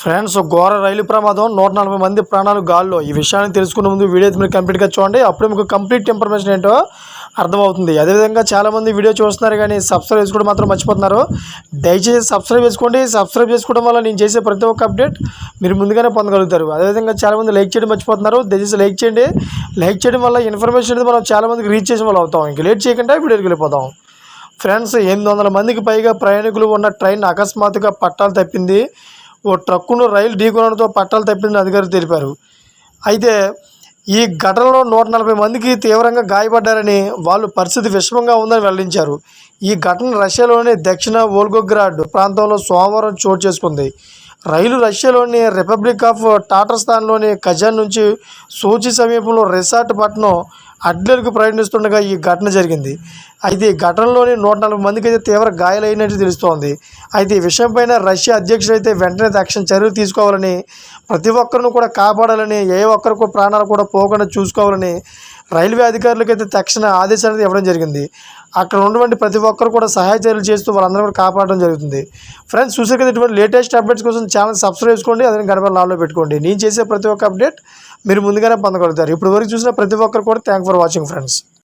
Friends ఘోర రైలు ప్రమాదం. నూట నలభై మంది ప్రాణాలు గాల్లో. ఈ విషయాన్ని తెలుసుకునే ముందు వీడియో మీరు కంప్లీట్గా చూడండి. అప్పుడే మీకు కంప్లీట్ ఇన్ఫర్మేషన్ ఏంటో అర్థమవుతుంది. అదేవిధంగా చాలామంది వీడియో చూస్తున్నారు కానీ సబ్స్క్రైబ్ చేసుకోవడం మాత్రం మర్చిపోతున్నారు. దయచేసి సబ్స్క్రైబ్ చేసుకోండి. సబ్స్క్రైబ్ చేసుకోవడం వల్ల నేను చేసే ప్రతి ఒక్క అప్డేట్ మీరు ముందుగానే పొందగలుగుతారు. అదేవిధంగా చాలామంది లైక్ చేయడం మర్చిపోతున్నారు. దయచేసి లైక్ చేయండి. లైక్ చేయడం వల్ల ఇన్ఫర్మేషన్ అనేది మనం చాలామందికి రీచ్ చేసిన వాళ్ళు అవుతాం. ఇంక లేట్ చేయకుండా వీడియోకి వెళ్ళిపోతాం ఫ్రెండ్స్ ఎనిమిది వందల మందికి పైగా ప్రయాణికులు ఉన్న ట్రైన్ అకస్మాత్తుగా పట్టాలు తప్పింది. ఓ ట్రక్కును రైలు ఢీకొనడంతో పట్టాలు తప్పిందని అధికారులు తెలిపారు. అయితే ఈ ఘటనలో నూట నలభై మందికి తీవ్రంగా గాయపడ్డారని వాళ్ళు పరిస్థితి విషమంగా ఉందని వెల్లడించారు. ఈ ఘటన రష్యాలోని దక్షిణ వోల్గోగ్రాడ్ ప్రాంతంలో సోమవారం చోటు చేసుకుంది. రైలు రష్యాలోని రిపబ్లిక్ ఆఫ్ టాటర్స్థాన్లోని కజాన్ నుంచి సోచి సమీపంలో రిసార్ట్ పట్టణం అడ్లర్కు ప్రయాణిస్తుండగా ఈ ఘటన జరిగింది. అయితే ఈ ఘటనలోని నూట నలభై మందికి అయితే తీవ్ర గాయాలైనట్టు తెలుస్తోంది. అయితే ఈ విషయంపైన రష్యా అధ్యక్షుడు అయితే వెంటనే తక్షణ చర్యలు తీసుకోవాలని ప్రతి ఒక్కరిని కూడా కాపాడాలని ఏ ఒక్కరికి ప్రాణాలు కూడా పోకుండా చూసుకోవాలని రైల్వే అధికారులకు అయితే తక్షణ ఆదేశాలు అయితే ఇవ్వడం జరిగింది. అక్కడ ఉన్నటువంటి ప్రతి ఒక్కరు కూడా సహాయ చర్యలు చేస్తూ వాళ్ళందరూ కూడా కాపాడడం జరుగుతుంది. ఫ్రెండ్స్ చూసే కదా ఇటువంటి లేటెస్ట్ అప్డేట్స్ కోసం ఛానల్ సబ్స్క్రైబ్ చేసుకోండి అదే గడప లాలో పెట్టుకోండి. నేను చేసే ప్రతి ఒక్క అప్డేట్ మీరు ముందుగానే పొందగలుగుతారు. ఇప్పుడు వరకు చూసిన ప్రతి ఒక్కరు కూడా థ్యాంక్ ఫర్ వాచింగ్ ఫ్రెండ్స్.